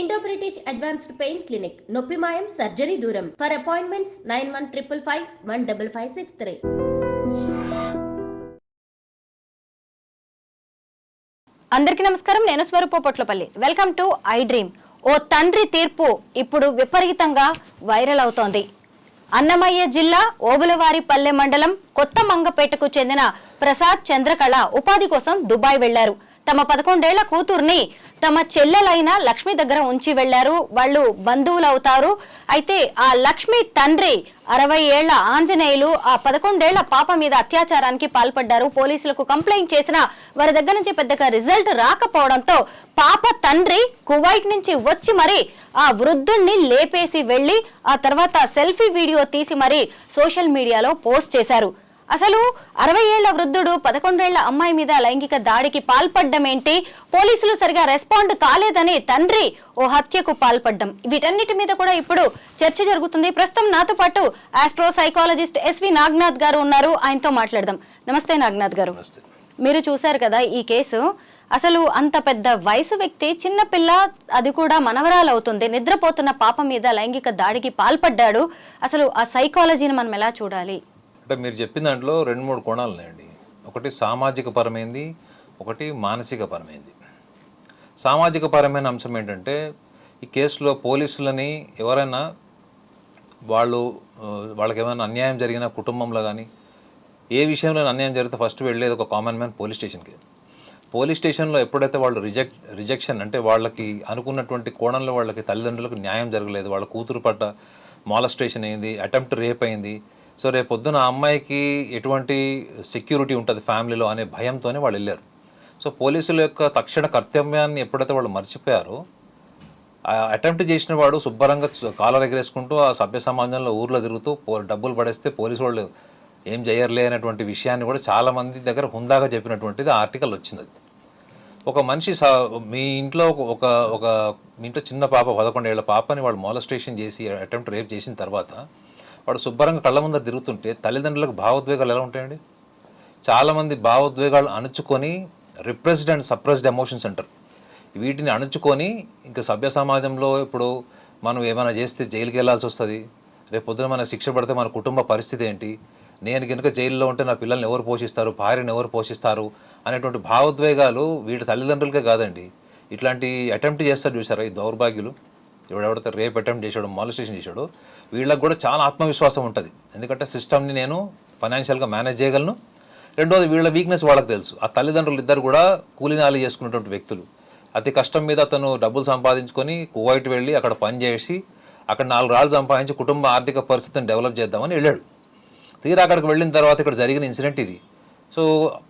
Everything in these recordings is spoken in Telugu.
Indo British advanced pain clinic నొప్పి మాయం సర్జరీ దూరం for appointments nine one triple five one double five six three అందరికీ నమస్కారం. నేను Swaroopa Potlapalli. Welcome to I dream ఓ తండ్రి తీర్పు ఇప్పుడు విపరీతంగా వైరల్ అవుతోంది. అన్నమయ్య జిల్లా ఓబులవారిపల్లె మండలం కొత్త మంగపేటకు చెందిన ప్రసాద్ చంద్రకళ ఉపాధి కోసం దుబాయ్ వెళ్ళారు తమ పదకొండేళ్ళ కూతుర్ని తమ చెల్లెలైన లక్ష్మి దగ్గర ఉంచి వెళ్ళారు వాళ్ళు బంధువులు అవుతారు అయితే ఆ లక్ష్మి తండ్రి అరవై ఏళ్ళ ఆంజనేయులు ఆ పదకొండేళ్ళ పాప మీద అత్యాచారానికి పాల్పడ్డారు. పోలీసులకు కంప్లైంట్ చేసిన వారి దగ్గర నుంచి పెద్దగా రిజల్ట్ రాకపోవడంతో పాప తండ్రి కువైట్ నుంచి వచ్చి మరి ఆ వృద్ధుణ్ణి లేపేసి వెళ్ళి ఆ తర్వాత సెల్ఫీ వీడియో తీసి మరి సోషల్ మీడియాలో పోస్ట్ చేశారు. అసలు అరవై ఏళ్ళ వృద్ధుడు పదకొండేళ్ళ అమ్మాయి మీద లైంగిక దాడికి పాల్పడ్డం ఏంటి? పోలీసులు సరిగా రెస్పాండ్ కాలేదని తండ్రి ఓ హత్యకు పాల్పడ్డం. వీటన్నిటి మీద కూడా ఇప్పుడు చర్చ జరుగుతుంది. ప్రస్తుతం నాతో పాటు ఆస్ట్రో సైకాలజిస్ట్ ఎస్వి నాగ్నాథ్ గారు ఉన్నారు. ఆయనతో మాట్లాడదాం. నమస్తే నాగ్నాథ్ గారు. మీరు చూశారు కదా ఈ కేసు. అసలు అంత పెద్ద వయసు వ్యక్తి చిన్న పిల్ల అది కూడా మనవరాలు అవుతుంది నిద్రపోతున్న పాప మీద లైంగిక దాడికి పాల్పడ్డాడు. అసలు ఆ సైకాలజీని మనం ఎలా చూడాలి? అంటే మీరు చెప్పిన దాంట్లో రెండు మూడు కోణాలు ఉన్నాయండి. ఒకటి సామాజిక పరమైంది ఒకటి మానసిక పరమైంది. సామాజిక పరమైన అంశం ఏంటంటే ఈ కేసులో పోలీసులని ఎవరైనా వాళ్ళు వాళ్ళకి ఏమైనా అన్యాయం జరిగిన కుటుంబంలో కానీ ఏ విషయంలో అన్యాయం జరిగితే ఫస్ట్ వెళ్ళేది ఒక కామన్ మ్యాన్ పోలీస్ స్టేషన్కి. పోలీస్ స్టేషన్లో ఎప్పుడైతే వాళ్ళు రిజెక్ట్ రిజెక్షన్ అంటే వాళ్ళకి అనుకున్నటువంటి కోణంలో వాళ్ళకి తల్లిదండ్రులకు న్యాయం జరగలేదు వాళ్ళ కూతురు పట్ట మాలస్టేషన్ అయింది అటెంప్ట్ రేప్ అయింది సో రేపు పొద్దున ఆ అమ్మాయికి ఎటువంటి సెక్యూరిటీ ఉంటుంది ఫ్యామిలీలో అనే భయంతోనే వాళ్ళు వెళ్ళారు. సో పోలీసుల యొక్క తక్షణ కర్తవ్యాన్ని ఎప్పుడైతే వాళ్ళు మర్చిపోయారో అటెంప్ట్ చేసిన వాడు శుభ్రంగా చ- కాలర్ ఎగరేసుకుంటూ ఆ సభ్య సమాజంలో ఊర్లో తిరుగుతూ పో- డబ్బులు పడేస్తే పోలీసు వాళ్ళు ఏం చేయర్లే అనేటువంటి విషయాన్ని కూడా చాలా మంది దగ్గర హుందాగా చెప్పినటువంటిది ఆర్టికల్ వచ్చింది. అది ఒక మనిషి స మీ ఇంట్లో ఒక- ఒక ఒక మీ ఇంట్లో చిన్న పాప పదకొండేళ్ళ పాపని వాళ్ళు మోలస్టేషన్ చేసి అటెంప్ట్ రేప్ చేసిన తర్వాత వాడు శుభ్రంగా కళ్ళ ముందర తిరుగుతుంటే తల్లిదండ్రులకు భావోద్వేగాలు ఎలా ఉంటాయండి? చాలామంది భావోద్వేగాలు అణుచుకొని రిప్రెస్డ్ అండ్ సప్రెస్డ్ ఎమోషన్స్ అంటారు. వీటిని అణుచుకొని ఇంకా సభ్య సమాజంలో ఇప్పుడు మనం ఏమైనా చేస్తే జైలుకి వెళ్ళాల్సి వస్తుంది రేపు పొద్దున మన శిక్ష పడితే మన కుటుంబ పరిస్థితి ఏంటి నేను కనుక జైల్లో ఉంటే నా పిల్లల్ని ఎవరు పోషిస్తారు భార్యను ఎవరు పోషిస్తారు అనేటువంటి భావోద్వేగాలు వీటి తల్లిదండ్రులకే కాదండి. ఇట్లాంటి అటెంప్ట్ చేస్తారు చూసారా ఈ దౌర్భాగ్యులు? ఎవడెవడితే రేప్ అటెంప్ట్ చేశాడు మాలిస్టేషన్ చేశాడు వీళ్ళకి కూడా చాలా ఆత్మవిశ్వాసం ఉంటుంది. ఎందుకంటే సిస్టమ్ని నేను ఫైనాన్షియల్గా మేనేజ్ చేయగలను. రెండోది వీళ్ళ వీక్నెస్ వాళ్ళకి తెలుసు. ఆ తల్లిదండ్రులు ఇద్దరు కూడా కూలినాలి చేసుకున్నటువంటి వ్యక్తులు. అతి కష్టం మీద అతను డబ్బులు సంపాదించుకొని కువైట్ వెళ్ళి అక్కడ పని చేసి అక్కడ నాలుగు రాళ్ళు సంపాదించి కుటుంబ ఆర్థిక పరిస్థితిని డెవలప్ చేద్దామని వెళ్ళాడు. తీరా అక్కడికి వెళ్ళిన తర్వాత ఇక్కడ జరిగిన ఇన్సిడెంట్ ఇది. సో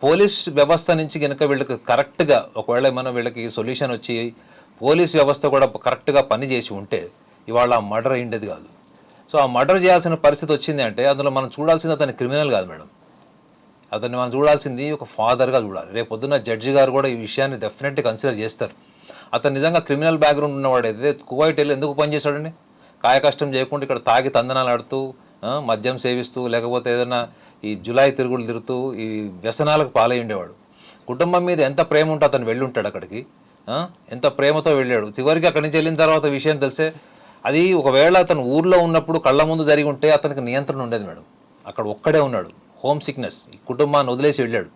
పోలీస్ వ్యవస్థ నుంచి కనుక వీళ్ళకి కరెక్ట్గా ఒకవేళ మనం వీళ్ళకి సొల్యూషన్ వచ్చి పోలీస్ వ్యవస్థ కూడా కరెక్ట్గా పని చేసి ఉంటే ఇవాళ మర్డర్ అయ్యేది కాదు. సో ఆ మర్డర్ చేయాల్సిన పరిస్థితి వచ్చింది అంటే అందులో మనం చూడాల్సింది అతని క్రిమినల్ కాదు మేడం. అతన్ని మనం చూడాల్సింది ఒక ఫాదర్గా చూడాలి. రేపు పొద్దున్న జడ్జి గారు కూడా ఈ విషయాన్ని డెఫినెట్గా కన్సిడర్ చేస్తారు. అతను నిజంగా క్రిమినల్ బ్యాక్గ్రౌండ్ ఉన్నవాడు అయితే కువైట్ వెళ్ళి ఎందుకు పనిచేశాడండి కాయ కష్టం చేయకుండా ఇక్కడ తాగి తందనాలు ఆడుతూ మద్యం సేవిస్తూ లేకపోతే ఏదైనా ఈ జులై తిరుగులు తిరుగుతూ ఈ వ్యసనాలకు పాలై ఉండేవాడు. కుటుంబం మీద ఎంత ప్రేమ ఉంటే అతను వెళ్ళి ఉంటాడు అక్కడికి. ఎంత ప్రేమతో వెళ్ళాడు. చివరికి అక్కడి నుంచి వెళ్ళిన తర్వాత విషయం తెలిసే అది ఒకవేళ అతను ఊర్లో ఉన్నప్పుడు కళ్ళ ముందు జరిగి ఉంటే అతనికి నియంత్రణ ఉండేది మేడం. అక్కడ ఒక్కడే ఉన్నాడు. హోమ్ సిక్నెస్ ఈ కుటుంబాన్ని వదిలేసి వెళ్ళాడు.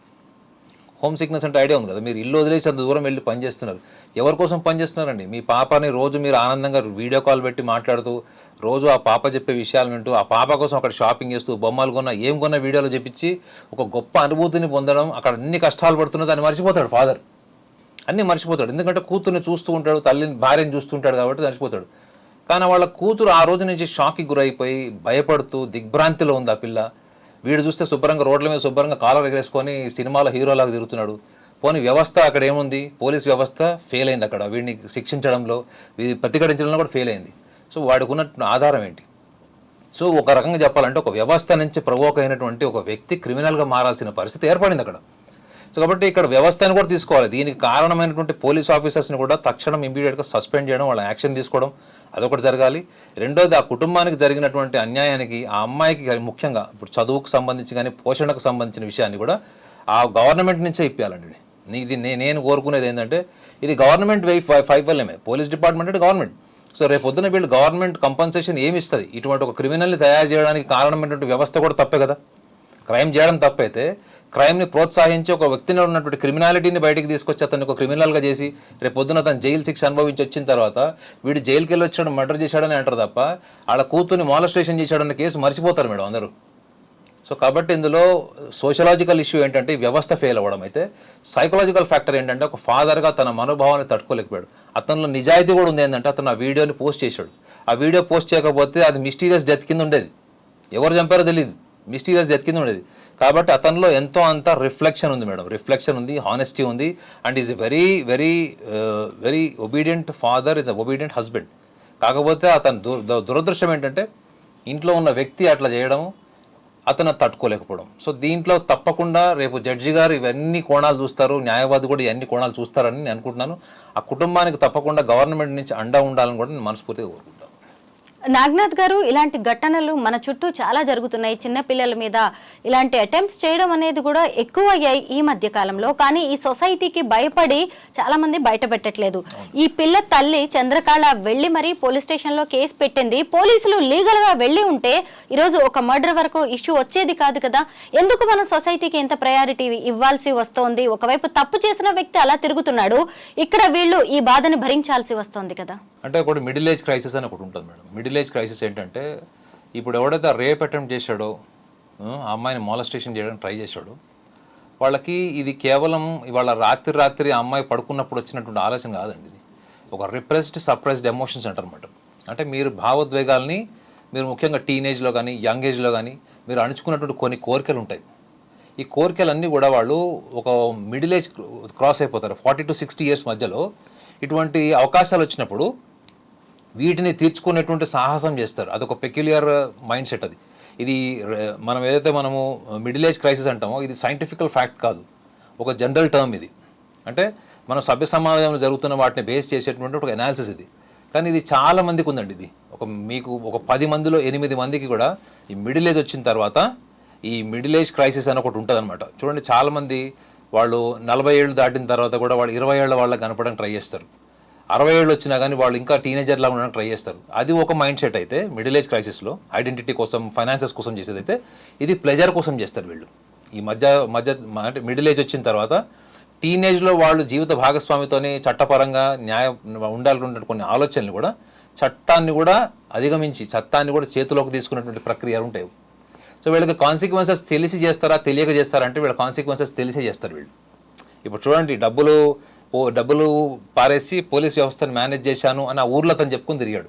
హోమ్ సిక్నెస్ అంటే ఐడియా ఉంది కదా. మీరు ఇల్లు వదిలేసి అంత దూరం వెళ్ళి పనిచేస్తున్నారు ఎవరి కోసం పనిచేస్తున్నారండి మీ పాపని రోజు మీరు ఆనందంగా వీడియో కాల్ పెట్టి మాట్లాడుతూ రోజు ఆ పాప చెప్పే విషయాలు వింటూ ఆ పాప కోసం అక్కడ షాపింగ్ చేస్తూ బొమ్మలు కొన్నా ఏం కొన్నా వీడియోలు చెప్పించి ఒక గొప్ప అనుభూతిని పొందడం అక్కడ అన్ని కష్టాలు పడుతున్నా దాన్ని మర్చిపోతాడు ఫాదర్. అన్నీ మర్చిపోతాడు. ఎందుకంటే కూతుర్ని చూస్తూ ఉంటాడు తల్లిని భార్యని చూస్తుంటాడు కాబట్టి మర్చిపోతాడు. కానీ వాళ్ళ కూతురు ఆ రోజు నుంచి షాక్కి గురైపోయి భయపడుతూ దిగ్భ్రాంతిలో ఉంది ఆ పిల్ల. వీడు చూస్తే శుభ్రంగా రోడ్ల మీద శుభ్రంగా కాలర్ ఎగరేసుకొని సినిమాలో హీరోలాగా తిరుగుతున్నాడు. పోనీ వ్యవస్థ అక్కడ ఏముంది? పోలీస్ వ్యవస్థ ఫెయిల్ అయింది అక్కడ. వీడిని శిక్షించడంలో వీడి ప్రతిఘటించడంలో కూడా ఫెయిల్ అయింది. సో వాడికి ఉన్న ఆధారం ఏంటి? సో ఒక రకంగా చెప్పాలంటే ఒక వ్యవస్థ నుంచి ప్రవోక్ అయినటువంటి ఒక వ్యక్తి క్రిమినల్గా మారాల్సిన పరిస్థితి ఏర్పడింది అక్కడ. సో కాబట్టి ఇక్కడ వ్యవస్థను కూడా తీసుకోవాలి. దీనికి కారణమైనటువంటి పోలీస్ ఆఫీసర్స్ని కూడా తక్షణం ఇమీడియట్గా సస్పెండ్ చేయడం వాళ్ళ యాక్షన్ తీసుకోవడం అదొకటి జరగాలి. రెండోది ఆ కుటుంబానికి జరిగినటువంటి అన్యాయానికి ఆ అమ్మాయికి ముఖ్యంగా ఇప్పుడు చదువుకు సంబంధించి కానీ పోషణకు సంబంధించిన విషయాన్ని కూడా ఆ గవర్నమెంట్ నుంచే ఇప్పించాలండి ఇది. నే- నేను కోరుకునేది ఏంటంటే ఇది గవర్నమెంట్ వై ఫైవ్ పోలీస్ డిపార్ట్మెంట్ అంటే గవర్నమెంట్. సో రేపు పొద్దున వీళ్ళు గవర్నమెంట్ కంపన్సేషన్ ఏమి ఇస్తుంది ఇటువంటి ఒక క్రిమినల్ని తయారు చేయడానికి కారణమైనటువంటి వ్యవస్థ కూడా తప్పే కదా. క్రైమ్ చేయడం తప్పైతే క్రైమ్ని ప్రోత్సహించి ఒక వ్యక్తిలో ఉన్నటువంటి క్రిమినాలిటీని బయటికి తీసుకొచ్చి అతన్ని ఒక క్రిమినల్గా చేసి రేపు పొద్దున అతను జైలు శిక్ష అనుభవించి వచ్చిన తర్వాత వీడు జైలుకి వెళ్ళి వచ్చాడు మర్డర్ చేశాడని అంటారు తప్ప వాళ్ళ కూతుర్ని మాలస్టేషన్ చేశాడన్న కేసు మర్చిపోతారు మేడం అందరూ. సో కాబట్టి ఇందులో సోషలాజికల్ ఇష్యూ ఏంటంటే వ్యవస్థ ఫెయిల్ అవ్వడం అయితే సైకలాజికల్ ఫ్యాక్టర్ ఏంటంటే ఒక ఫాదర్గా తన మనోభావాన్ని తట్టుకోలేకపోయాడు. అతనిలో నిజాయితీ కూడా ఉంది ఏంటంటే అతను ఆ వీడియోని పోస్ట్ చేశాడు. ఆ వీడియో పోస్ట్ చేయకపోతే అది మిస్టీరియస్ డెత్ కింద ఉండేది. ఎవరు చంపారో తెలియదు మిస్టీరియస్ డెత్ కింద ఉండేది. కాబట్టి అతనిలో ఎంతో అంత రిఫ్లెక్షన్ ఉంది మేడం. రిఫ్లెక్షన్ ఉంది హానెస్టీ ఉంది. And is a very very very obedient father is a obedient husband కాకపోతే అతను దు- దురదృష్టం ఏంటంటే ఇంట్లో ఉన్న వ్యక్తి అట్లా చేయడం అతను తట్టుకోలేకపోవడం. సో దీంట్లో తప్పకుండా రేపు జడ్జి గారు ఇవన్నీ కోణాలు చూస్తారు న్యాయవాది కూడా ఇవన్నీ కోణాలు చూస్తారని నేను అనుకుంటున్నాను. ఆ కుటుంబానికి తప్పకుండా గవర్నమెంట్ నుంచి అండా ఉండాలని కూడా నేను మనస్ఫూర్తిగా కోరుకుంటున్నాను. నాగనాథ్ గారు ఇలాంటి ఘటనలు మన చుట్టూ చాలా జరుగుతున్నాయి. చిన్న పిల్లల మీద ఇలాంటి అటెంప్ట్స్ చేయడం అనేది కూడా ఎక్కువ అయ్యాయి ఈ మధ్య కాలంలో. కానీ ఈ సొసైటీకి భయపడి చాలా మంది బయట పెట్టట్లేదు. ఈ పిల్ల తల్లి చంద్రకళ వెళ్ళి మరీ పోలీస్ స్టేషన్లో కేసు పెట్టింది. పోలీసులు లీగల్గా వెళ్ళి ఉంటే ఈరోజు ఒక మర్డర్ వరకు ఇష్యూ వచ్చేది కాదు కదా. ఎందుకు మన సొసైటీకి ఎంత ప్రయారిటీ ఇవ్వాల్సి వస్తోంది? ఒకవైపు తప్పు చేసిన వ్యక్తి అలా తిరుగుతున్నాడు. ఇక్కడ వీళ్ళు ఈ బాధని భరించాల్సి వస్తోంది కదా. అంటే ఒకటి మిడిల్ ఏజ్ క్రైసిస్ అని ఒకటి ఉంటుంది మేడం. మిడిల్ ఏజ్ క్రైసిస్ ఏంటంటే ఇప్పుడు ఎవడైతే రేప్ అటెంప్ట్ చేశాడో ఆ, అమ్మాయిని మాలస్టేషన్ చేయడానికి ట్రై చేశాడో వాళ్ళకి ఇది కేవలం ఇవాళ రాత్రి రాత్రి ఆ అమ్మాయి పడుకున్నప్పుడు వచ్చినటువంటి ఆలోచన కాదండి ఇది. ఒక రిప్రెస్డ్ సప్రెస్డ్ ఎమోషన్స్ అంటారు అనమాట అంటే మీరు భావోద్వేగాల్ని మీరు ముఖ్యంగా టీనేజ్లో కానీ యంగ్ ఏజ్లో కానీ మీరు అణుచుకున్నటువంటి కొన్ని కోరికలు ఉంటాయి. ఈ కోరికలన్నీ కూడా వాళ్ళు ఒక మిడిల్ ఏజ్ క్రాస్ అయిపోతారు. ఫార్టీ టు సిక్స్టీ ఇయర్స్ మధ్యలో ఇటువంటి అవకాశాలు వచ్చినప్పుడు వీటిని తీర్చుకునేటువంటి సాహసం చేస్తారు. అదొక పెక్యులియర్ మైండ్ సెట్ అది. ఇది మనం ఏదైతే మనము మిడిల్ ఏజ్ క్రైసిస్ అంటామో ఇది సైంటిఫికల్ ఫ్యాక్ట్ కాదు. ఒక జనరల్ టర్మ్ ఇది. అంటే మన సభ్య సమాజంలో జరుగుతున్న వాటిని బేస్ చేసేటువంటి ఒక అనాలిసిస్ ఇది. కానీ ఇది చాలా మందికి ఉందండి ఇది. ఒక మీకు ఒక పది మందిలో ఎనిమిది మందికి కూడా ఈ మిడిల్ ఏజ్ వచ్చిన తర్వాత ఈ మిడిల్ ఏజ్ క్రైసిస్ అని ఒకటి ఉంటుంది అనమాట చూడండి చాలామంది వాళ్ళు నలభై ఏళ్ళు దాటిన తర్వాత కూడా వాళ్ళు ఇరవై ఏళ్ళ వాళ్ళకి కనపడడానికి ట్రై చేస్తారు. అరవై ఏళ్ళు వచ్చినా కానీ వాళ్ళు ఇంకా టీనేజర్లా ఉండడానికి ట్రై చేస్తారు. అది ఒక మైండ్ సెట్ అయితే మిడిల్ ఏజ్ క్రైసిస్లో ఐడెంటిటీ కోసం ఫైనాన్సెస్ కోసం చేసేదైతే ఇది ప్లెజర్ కోసం చేస్తారు వీళ్ళు. ఈ మధ్య మధ్య అంటే మిడిల్ ఏజ్ వచ్చిన తర్వాత టీనేజ్లో వాళ్ళు జీవిత భాగస్వామితోని చట్టపరంగా న్యాయ ఉండాలనుకున్న కొన్ని ఆలోచనలు కూడా చట్టాన్ని కూడా అధిగమించి చట్టాన్ని కూడా చేతిలోకి తీసుకున్నటువంటి ప్రక్రియలు ఉంటాయి. సో వీళ్ళకి కాన్సిక్వెన్సెస్ తెలిసి చేస్తారా తెలియక చేస్తారా అంటే వీళ్ళ కాన్సిక్వెన్సెస్ తెలిసే చేస్తారు వీళ్ళు. ఇప్పుడు చూడండి డబ్బులు పో డబ్బులు పారేసి పోలీస్ వ్యవస్థను మేనేజ్ చేశాను అని ఆ ఊర్లో అతను చెప్పుకొని తిరిగాడు.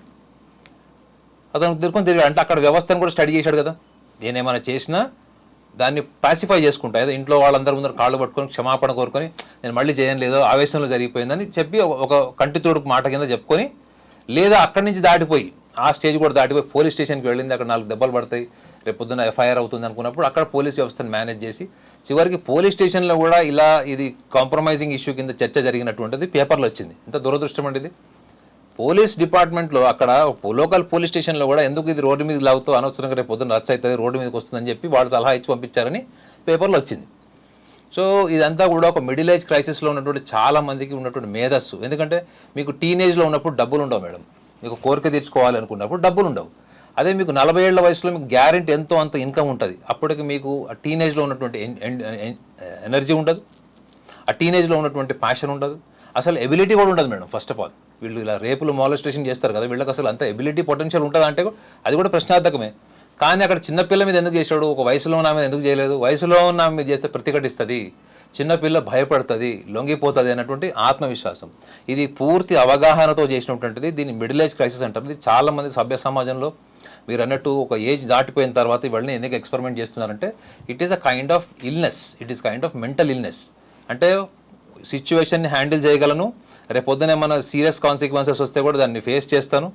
అతను తిరుగుకొని తిరిగాడు. అంటే అక్కడ వ్యవస్థను కూడా స్టడీ చేశాడు కదా. నేనేమైనా చేసినా దాన్ని పాసిఫై చేసుకుంటా. ఏదో ఇంట్లో వాళ్ళందరి ముందర కాళ్ళు పట్టుకొని క్షమాపణ కోరుకొని నేను మళ్ళీ చేయను లేదో ఆవేశంలో జరిగిపోయిందని చెప్పి ఒక- ఒక కంటి తోడుకు మాట కింద చెప్పుకొని లేదా అక్కడి నుంచి దాటిపోయి ఆ స్టేజ్ కూడా దాటిపోయి పోలీస్ స్టేషన్కి వెళ్ళింది. అక్కడ నాలుగు దెబ్బలు పడతాయి. రేపు పొద్దున్న ఎఫ్ఐఆర్ అవుతుంది అనుకున్నప్పుడు అక్కడ పోలీస్ వ్యవస్థను మేనేజ్ చేసి చివరికి పోలీస్ స్టేషన్లో కూడా ఇలా ఇది కాంప్రమైజింగ్ ఇష్యూ కింద చర్చ జరిగినటువంటిది పేపర్లో వచ్చింది. ఇంత దురదృష్టం అండి ఇది. పోలీస్ డిపార్ట్మెంట్లో అక్కడ లోకల్ పోలీస్ స్టేషన్లో కూడా ఎందుకు ఇది రోడ్డు మీద లాగుతూ అనవసరంగా రేపు పొద్దున్న రచ్చ అవుతుంది రోడ్డు మీదకి వస్తుందని చెప్పి వాళ్ళు సలహా ఇచ్చి పంపించారని పేపర్లో వచ్చింది. సో ఇదంతా కూడా ఒక మిడిల్ ఏజ్ క్రైసిస్లో ఉన్నటువంటి చాలా మందికి ఉన్నటువంటి మేధస్సు. ఎందుకంటే మీకు టీనేజ్లో ఉన్నప్పుడు డబ్బులు ఉండవు మేడం. మీకు కోరిక తీర్చుకోవాలనుకున్నప్పుడు డబ్బులు ఉండవు. అదే మీకు నలభై ఏళ్ళ వయసులో మీకు గ్యారెంటీ ఎంతో అంత ఇన్కమ్ ఉంటుంది. అప్పటికి మీకు ఆ టీనేజ్లో ఉన్నటువంటి ఎనర్జీ ఉండదు. ఆ టీనేజ్లో ఉన్నటువంటి ప్యాషన్ ఉండదు. అసలు ఎబిలిటీ కూడా ఉండదు మేడం ఫస్ట్ ఆఫ్ ఆల్ వీళ్ళు ఇలా రేపులు మాలస్టేషన్ చేస్తారు కదా వీళ్ళకి అసలు అంత ఎబిలిటీ పొటెన్షియల్ ఉంటుందా అంటే అది కూడా ప్రశ్నార్థకమే. కానీ అక్కడ చిన్నపిల్ల మీద ఎందుకు చేశాడు? ఒక వయసులో ఉన్న మీద ఎందుకు చేయలేదు? వయసులో ఉన్న మీద చేస్తే ప్రతిఘటిస్తుంది. చిన్నపిల్ల భయపడుతుంది లొంగిపోతుంది అన్నటువంటి ఆత్మవిశ్వాసం. ఇది పూర్తి అవగాహనతో చేసినటువంటిది. దీన్ని మిడిల్ ఏజ్ క్రైసిస్ అంటారు. ఇది చాలా మంది సభ్య సమాజంలో మీరు అన్నట్టు ఒక ఏజ్ దాటిపోయిన తర్వాత ఇవన్నీ ఎందుకు ఎక్స్పెరిమెంట్ చేస్తున్నారంటే it is a kind of illness it is kind of mental illness అంటే సిచ్యువేషన్ని హ్యాండిల్ చేయగలను. రేపు ఏమైనా సీరియస్ కాన్సిక్వెన్సెస్ వస్తే కూడా దాన్ని ఫేస్ చేస్తాను.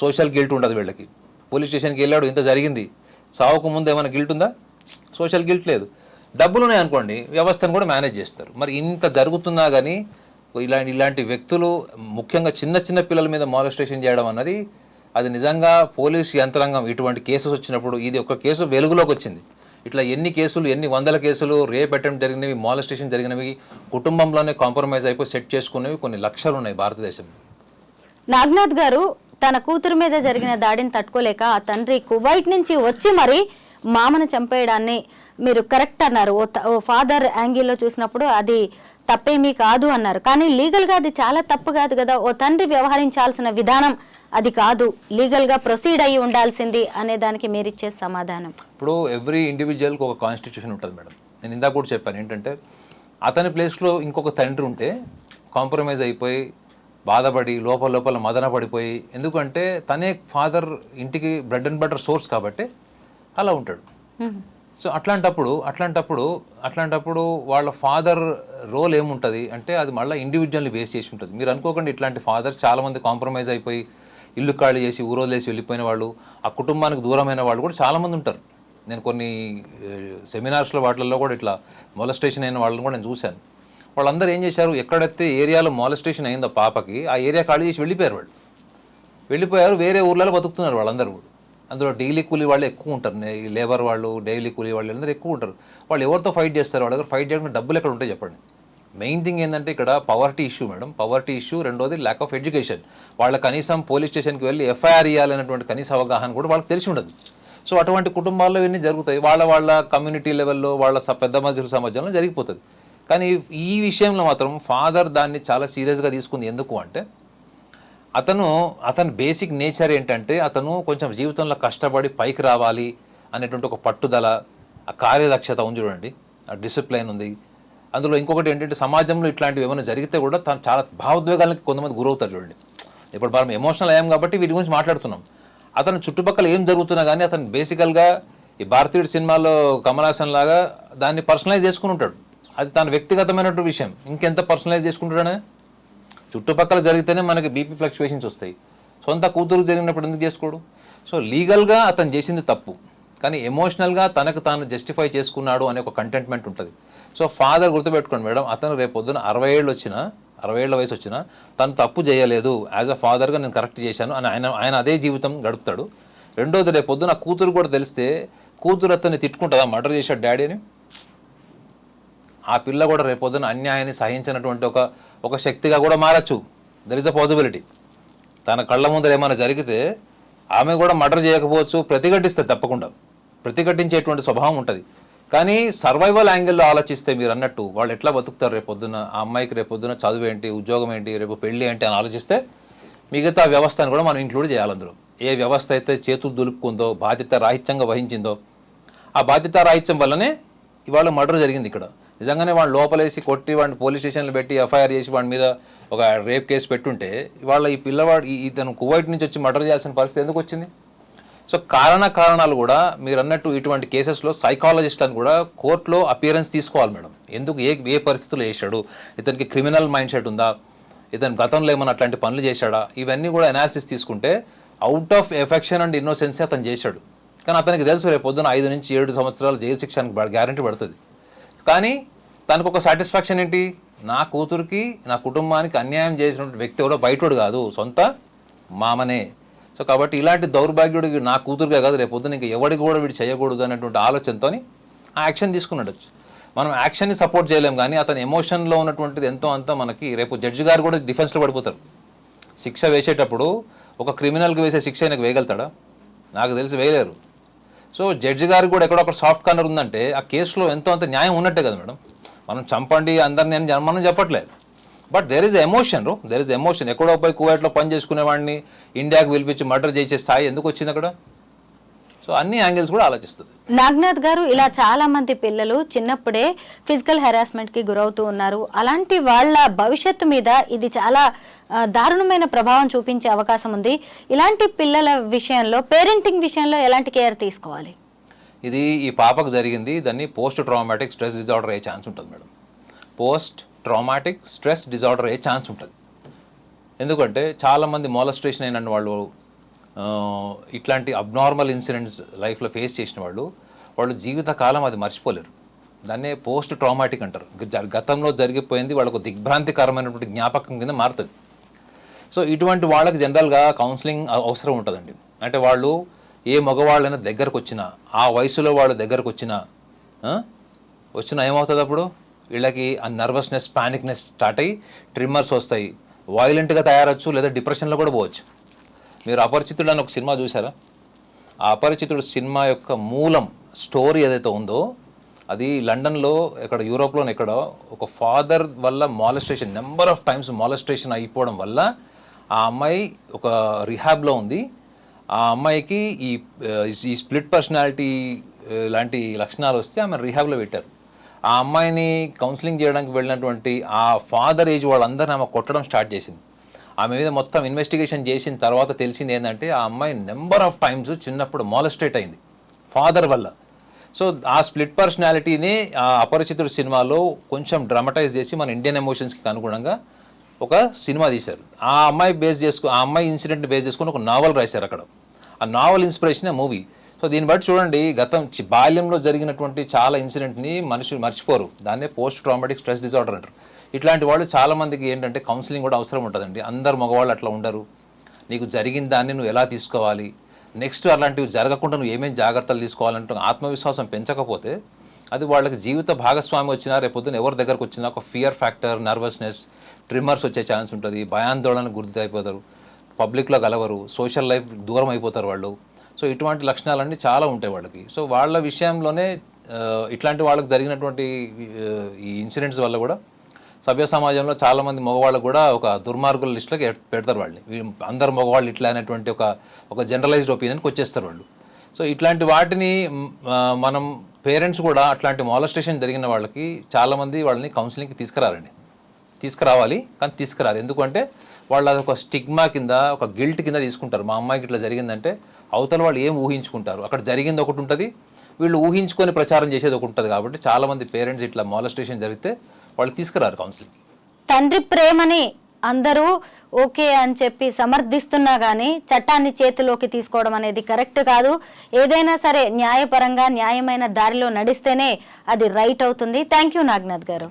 సోషల్ గిల్ట్ ఉండదు వీళ్ళకి. పోలీస్ స్టేషన్కి వెళ్ళాడు ఇంత జరిగింది. సావుకు ముందు ఏమైనా గిల్ట్ ఉందా? సోషల్ గిల్ట్ లేదు. డబ్బులు ఉన్నాయి అనుకోండి వ్యవస్థను కూడా మేనేజ్ చేస్తారు. మరి ఇంత జరుగుతున్నా కానీ ఇలాంటి ఇలాంటి వ్యక్తులు ముఖ్యంగా చిన్న చిన్న పిల్లల మీద మాలస్టేషన్ చేయడం అన్నది అది నిజంగా పోలీస్ యంత్రాంగం ఇటువంటి కేసెస్ వచ్చినప్పుడు ఇది ఒక కేసు వెలుగులోకి వచ్చింది. ఇట్లా ఎన్ని కేసులు ఎన్ని వందల కేసులు రేప్ అటెంప్ట్ జరిగినవి మాలస్టేషన్ జరిగినవి కుటుంబంలోనే కాంప్రమైజ్ అయిపోయి సెట్ చేసుకునేవి కొన్ని లక్షలు ఉన్నాయి భారతదేశంలో నాగ్నాథ్ గారు తన కూతురు మీద జరిగిన దాడిని తట్టుకోలేక ఆ తండ్రి కువైట్ నుంచి వచ్చి మరి మామను చంపేయడాన్ని మీరు కరెక్ట్ అన్నారు. ఓ త- ఓ ఫాదర్ యాంగిల్లో చూసినప్పుడు అది తప్పేమీ కాదు అన్నారు. కానీ లీగల్గా అది చాలా తప్పు కాదు కదా. ఓ తండ్రి వ్యవహరించాల్సిన విధానం అది కాదు లీగల్గా ప్రొసీడ్ అయ్యి ఉండాల్సింది అనే దానికి మీరిచ్చే సమాధానం. ఇప్పుడు ఎవ్రీ ఇండివిజువల్కి ఒక కాన్స్టిట్యూషన్ ఉంటుంది మేడం. నేను ఇందాక కూడా చెప్పాను ఏంటంటే అతని ప్లేస్లో ఇంకొక తండ్రి ఉంటే కాంప్రమైజ్ అయిపోయి బాధపడి లోపల లోపల మదన పడిపోయి ఎందుకంటే తనే ఫాదర్ ఇంటికి బ్రెడ్ అండ్ బటర్ సోర్స్ కాబట్టి అలా ఉంటాడు. సో అట్లాంటప్పుడు అట్లాంటప్పుడు అట్లాంటప్పుడు వాళ్ళ ఫాదర్ రోల్ ఏముంటుంది? అంటే అది మళ్ళీ ఇండివిజువల్ని బేస్ చేసి ఉంటుంది. మీరు అనుకోకండి ఇట్లాంటి ఫాదర్ చాలామంది కాంప్రమైజ్ అయిపోయి ఇల్లు ఖాళీ చేసి ఊరోలేసి వెళ్ళిపోయిన వాళ్ళు ఆ కుటుంబానికి దూరమైన వాళ్ళు కూడా చాలామంది ఉంటారు. నేను కొన్ని సెమినార్స్లో వాటిల్లో కూడా ఇట్లా మొలస్టేషన్ అయిన వాళ్ళని కూడా నేను చూశాను. వాళ్ళందరూ ఏం చేశారు? ఎక్కడైతే ఏరియాలో మొలస్టేషన్ అయిందో పాపకి ఆ ఏరియా ఖాళీ చేసి వెళ్ళిపోయారు వాళ్ళు. వెళ్ళిపోయారు వేరే ఊర్లలో బతుకుతున్నారు వాళ్ళందరూ కూడా. అందులో డైలీ కూలీ వాళ్ళు ఎక్కువ ఉంటారు. లేబర్ వాళ్ళు డైలీ కూలీ వాళ్ళు అందరూ ఎక్కువ ఉంటారు. వాళ్ళు ఎవరితో ఫైట్ చేస్తారు? వాళ్ళ దగ్గర ఫైట్ చేయకుండా డబ్బులు ఎక్కడ ఉంటాయి చెప్పండి? మెయిన్ థింగ్ ఏంటంటే ఇక్కడ poverty issue madam poverty issue రెండోది ల్యాక్ ఆఫ్ ఎడ్యుకేషన్ వాళ్ళ కనీసం పోలీస్ స్టేషన్కి వెళ్ళి ఎఫ్ఐఆర్ ఇవ్వాలనేటువంటి కనీస అవగాహన కూడా వాళ్ళకి తెలిసి ఉండదు. సో అటువంటి కుటుంబాల్లో ఇవన్నీ జరుగుతాయి. వాళ్ళ వాళ్ళ కమ్యూనిటీ లెవెల్లో వాళ్ళ స- పెద్ద మనుషుల సమాజంలో జరిగిపోతుంది. కానీ ఈ విషయంలో మాత్రం ఫాదర్ దాన్ని చాలా సీరియస్గా తీసుకుంది ఎందుకు అంటే అతను అతని బేసిక్ నేచర్ ఏంటంటే అతను కొంచెం జీవితంలో కష్టపడి పైకి రావాలి అనేటువంటి ఒక పట్టుదల ఆ కార్యదక్షత ఉంది చూడండి. ఆ డిసిప్లైన్ ఉంది. అందులో ఇంకొకటి ఏంటంటే సమాజంలో ఇట్లాంటివి ఏమైనా జరిగితే కూడా తను చాలా భావోద్వేగాలకి కొంతమంది గురవుతారు చూడండి. ఇప్పుడు మనం ఎమోషనల్ అయ్యాం కాబట్టి వీటి గురించి మాట్లాడుతున్నాం. అతను చుట్టుపక్కల ఏం జరుగుతున్నా కానీ అతను బేసికల్గా ఈ భారతీయుడు సినిమాలో కమల్ హాసన్ లాగా దాన్ని పర్సనలైజ్ చేసుకుని ఉంటాడు. అది తన వ్యక్తిగతమైనటువంటి విషయం. ఇంకెంత పర్సనలైజ్ చేసుకుంటాడనే? చుట్టుపక్కల జరిగితేనే మనకి బీపీ ఫ్లక్చువేషన్స్ వస్తాయి. సొంత కూతురు జరిగినప్పుడు ఎందుకు చేసుకోడు? సో లీగల్గా అతను చేసింది తప్పు. కానీ ఎమోషనల్గా తనకు తాను జస్టిఫై చేసుకున్నాడు అనే ఒక కంటెంట్మెంట్ ఉంటుంది. సో ఫాదర్ గుర్తుపెట్టుకోండి మేడం అతను రేపు పొద్దున అరవై ఏళ్ళు వచ్చిన అరవై ఏళ్ళ వయసు వచ్చిన తను తప్పు చేయలేదు. యాజ్ అ ఫాదర్గా నేను కరెక్ట్ చేశాను అని ఆయన ఆయన అదే జీవితం గడుపుతాడు. రెండోది రేపు పొద్దున కూతురు కూడా తెలిస్తే కూతురు అతన్ని తిట్టుకుంటుందా? మర్డర్ చేశాడు డాడీ అని ఆ పిల్ల కూడా రేపొద్దున అన్యాయాన్ని సహించినటువంటి ఒక ఒక శక్తిగా కూడా మారచ్చు. దర్ ఇస్ అ పాసిబిలిటీ తన కళ్ళ ముందర ఏమైనా జరిగితే ఆమె కూడా మర్డర్ చేయకపోవచ్చు ప్రతిఘటిస్తుంది తప్పకుండా. ప్రతిఘటించేటువంటి స్వభావం ఉంటుంది. కానీ సర్వైవల్ యాంగిల్లో ఆలోచిస్తే మీరు అన్నట్టు వాళ్ళు ఎట్లా బతుకుతారు రేపొద్దున ఆ అమ్మాయికి రేపొద్దున చదువు ఏంటి? ఉద్యోగం ఏంటి? రేపు పెళ్ళి ఏంటి? అని ఆలోచిస్తే మిగతా వ్యవస్థను కూడా మనం ఇంక్లూడ్ చేయాలి అందులో. ఏ వ్యవస్థ అయితే చేతులు దులుపుకుందో బాధ్యత రాహిత్యంగా వహించిందో ఆ బాధ్యత రాహిత్యం వల్లనే ఇవాళ మర్డర్ జరిగింది ఇక్కడ. నిజంగానే వాడిని లోపలేసి కొట్టి వాడిని పోలీస్ స్టేషన్లో పెట్టి ఎఫ్ఐఆర్ చేసి వాడి మీద ఒక రేప్ కేసు పెట్టుంటే ఇవాళ ఈ పిల్లవాడు ఈ- ఇతను కువైట్ నుంచి వచ్చి మర్డర్ చేయాల్సిన పరిస్థితి ఎందుకు వచ్చింది? సో కారణ కారణాలు కూడా మీరు అన్నట్టు ఇటువంటి కేసెస్లో సైకాలజిస్ట్ అని కూడా కోర్టులో అపియరెన్స్ తీసుకోవాలి మేడం. ఎందుకు? ఏ ఏ పరిస్థితులు వేసాడు ఇతనికి క్రిమినల్ మైండ్ సెట్ ఉందా? ఇతను గతంలో ఏమైనా అట్లాంటి పనులు చేశాడా? ఇవన్నీ కూడా అనాలిసిస్ తీసుకుంటే out of affection and innocency అతను చేశాడు. కానీ అతనికి తెలుసు రేపు పొద్దున ఐదు నుంచి ఏడు సంవత్సరాలు జైలు శిక్షానికి గ్యారంటీ పడుతుంది. కానీ తనకు ఒక సాటిస్ఫాక్షన్ ఏంటి? నా కూతురికి నా కుటుంబానికి అన్యాయం చేసినటువంటి వ్యక్తి కూడా బయటోడు కాదు. సొంత మామనే. సో కాబట్టి ఇలాంటి దౌర్భాగ్యుడికి నా కూతురుగా కాదు రేపు పొద్దున ఇంకా ఎవడికి కూడా వీడు చేయకూడదు అనేటువంటి ఆలోచనతో ఆ యాక్షన్ తీసుకున్నాడు. మనం యాక్షన్ని సపోర్ట్ చేయలేం కానీ అతని ఎమోషన్లో ఉన్నటువంటిది ఎంతో అంత మనకి రేపు జడ్జి గారు కూడా డిఫెన్స్లో పడిపోతారు. శిక్ష వేసేటప్పుడు ఒక క్రిమినల్కి వేసే శిక్ష ఆయనకు వేయగలుగుతాడా? నాకు తెలిసి వేయలేరు. సో జడ్జి గారు కూడా ఎక్కడొక్కడ సాఫ్ట్ కార్నర్ ఉందంటే ఆ కేసులో ఎంతో అంత న్యాయం ఉన్నట్టే కదా మేడం. మనం చంపండి అందరిని అని మనం చెప్పట్లేదు. బట్ దెర్ ఇస్ ఎమోషన్ రో దెర్ ఇస్ ఎమోషన్ ఎక్కడో పోయి కువైట్లో పని చేసుకునేవాడిని ఇండియాకి పిలిపించి మర్డర్ చేసే స్థాయి ఎందుకు వచ్చింది అక్కడ? సో అన్ని యాంగిల్స్ కూడా ఆలోచిస్తుంది. నాగ్నాథ్ గారు ఇలా చాలా మంది పిల్లలు చిన్నప్పుడే ఫిజికల్ హెరాస్మెంట్కి గురవుతూ ఉన్నారు. అలాంటి వాళ్ళ భవిష్యత్తు మీద ఇది చాలా దారుణమైన ప్రభావం చూపించే అవకాశం ఉంది. ఇలాంటి పిల్లల విషయంలో పేరెంటింగ్ విషయంలో ఎలాంటి కేర్ తీసుకోవాలి? ఇది ఈ పాపకు జరిగింది. దాన్ని పోస్ట్ ట్రామాటిక్ స్ట్రెస్ డిజార్డర్ అయ్యే ఛాన్స్ ఉంటుంది madam. Post traumatic stress disorder అయ్యే ఛాన్స్ ఉంటుంది. ఎందుకంటే చాలామంది మోలస్ట్రేషన్ అయిన వాళ్ళు ఇట్లాంటి అబ్నార్మల్ ఇన్సిడెంట్స్ లైఫ్లో ఫేస్ చేసిన వాళ్ళు వాళ్ళు జీవితకాలం అది మర్చిపోలేరు. దాన్నే పోస్ట్ ట్రామాటిక్ అంటారు. గతంలో జరిగిపోయింది వాళ్ళకు దిగ్భ్రాంతికరమైనటువంటి జ్ఞాపకం కింద మారుతుంది. సో ఇటువంటి వాళ్ళకి జనరల్గా కౌన్సిలింగ్ అవసరం ఉంటుందండి. అంటే వాళ్ళు ఏ మగవాళ్ళైనా దగ్గరకు వచ్చినా ఆ వయసులో వాళ్ళు దగ్గరకు వచ్చినా వచ్చినా ఏమవుతుంది అప్పుడు వీళ్ళకి ఆ నర్వస్నెస్ పానిక్నెస్ స్టార్ట్ అయ్యి ట్రిమ్మర్స్ వస్తాయి. వాయిలెంట్గా తయారవచ్చు లేదా డిప్రెషన్లో కూడా పోవచ్చు. మీరు అపరిచితుడు అని ఒక సినిమా చూసారా ఆ అపరిచితుడు సినిమా యొక్క మూలం స్టోరీ ఏదైతే ఉందో అది లండన్లో ఇక్కడ యూరోప్లో ఎక్కడో ఒక ఫాదర్ వల్ల molestation number of times molestation అయిపోవడం వల్ల ఆ అమ్మాయి ఒక రిహాబ్లో ఉంది. ఆ అమ్మాయికి ఈ ఈ స్ప్లిట్ పర్సనాలిటీ లాంటి లక్షణాలు వస్తే ఆమె రిహాబ్లో పెట్టారు. ఆ అమ్మాయిని కౌన్సిలింగ్ చేయడానికి వెళ్ళినటువంటి ఆ ఫాదర్ ఏజ్ వాళ్ళందరిని ఆమె కొట్టడం స్టార్ట్ చేసింది. ఆమె మీద మొత్తం ఇన్వెస్టిగేషన్ చేసిన తర్వాత తెలిసింది ఏంటంటే ఆ అమ్మాయి నెంబర్ ఆఫ్ టైమ్స్ చిన్నప్పుడు మాలస్ట్రేట్ అయింది ఫాదర్ వల్ల. సో ఆ స్ప్లిట్ పర్సనాలిటీని ఆ అపరిచితుడు సినిమాలో కొంచెం డ్రామటైజ్ చేసి మన ఇండియన్ ఎమోషన్స్కి అనుగుణంగా ఒక సినిమా తీశారు. ఆ అమ్మాయి బేస్ చేసుకు ఆ అమ్మాయి ఇన్సిడెంట్ని బేస్ చేసుకుని ఒక నావల్ రాశారు అక్కడ. ఆ నావల్ ఇన్స్పిరేషన్ మూవీ సో దీన్ని బట్టి చూడండి గతం చి- బాల్యంలో జరిగినటువంటి చాలా ఇన్సిడెంట్ని మనుషులు మర్చిపోరు. దాన్నే పోస్ట్ ట్రామాటిక్ స్ట్రెస్ డిజార్డర్ అంటారు. ఇట్లాంటి వాళ్ళు చాలామందికి ఏంటంటే కౌన్సిలింగ్ కూడా అవసరం ఉంటుందండి. అందరు మగవాళ్ళు అట్లా ఉండరు. నీకు జరిగిన దాన్ని నువ్వు ఎలా తీసుకోవాలి? నెక్స్ట్ అలాంటివి జరగకుండా నువ్వు ఏమేమి జాగ్రత్తలు తీసుకోవాలంటే ఆత్మవిశ్వాసం పెంచకపోతే అది వాళ్ళకి జీవిత భాగస్వామి వచ్చినా రేపొద్దున ఎవరి దగ్గరకు వచ్చినా ఒక ఫియర్ ఫ్యాక్టర్ నర్వస్నెస్ ట్రిమ్మర్స్ వచ్చే ఛాన్స్ ఉంటుంది. భయాందోళన గుర్తు అయిపోతారు. పబ్లిక్లో కలవరు సోషల్ లైఫ్ దూరం అయిపోతారు వాళ్ళు. సో ఇటువంటి లక్షణాలన్నీ చాలా ఉంటాయి వాళ్ళకి. సో వాళ్ళ విషయంలోనే ఇట్లాంటి వాళ్ళకి జరిగినటువంటి ఈ ఇన్సిడెంట్స్ వల్ల కూడా సభ్య సమాజంలో చాలామంది మగవాళ్ళు కూడా ఒక దుర్మార్గుల లిస్టులోకి పెడతారు వాళ్ళని. అందరు మగవాళ్ళు ఇట్లా అనేటువంటి ఒక ఒక జనరలైజ్డ్ ఒపీనియన్కి వచ్చేస్తారు వాళ్ళు. సో ఇట్లాంటి వాటిని మనం పేరెంట్స్ కూడా అట్లాంటి మాలస్టేషన్ జరిగిన వాళ్ళకి చాలామంది వాళ్ళని కౌన్సిలింగ్కి తీసుకురారండి. తీసుకురావాలి కానీ తీసుకురారు. ఎందుకంటే వాళ్ళు అది ఒక స్టిగ్మా కింద ఒక గిల్ట్ కింద తీసుకుంటారు. మా అమ్మాయికి ఇట్లా జరిగిందంటే అవతల వాళ్ళు ఏం ఊహించుకుంటారు? అక్కడ జరిగింది ఒకటి ఉంటుంది వీళ్ళు ఊహించుకొని ప్రచారం చేసేది ఒకటి ఉంటుంది కాబట్టి చాలామంది పేరెంట్స్ ఇట్లా మాలస్టేషన్ జరిగితే వాళ్ళు తీసుకురారు కౌన్సిలింగ్. తండ్రి ప్రేమని అందరూ ఓకే అని చెప్పి సమర్థిస్తున్నా కానీ చట్టాన్ని చేతిలోకి తీసుకోవడం అనేది కరెక్ట్ కాదు. ఏదైనా సరే న్యాయపరంగా న్యాయమైన దారిలో నడిస్తేనే అది రైట్ అవుతుంది. థ్యాంక్ యూ నాగ్నాథ్ గారు.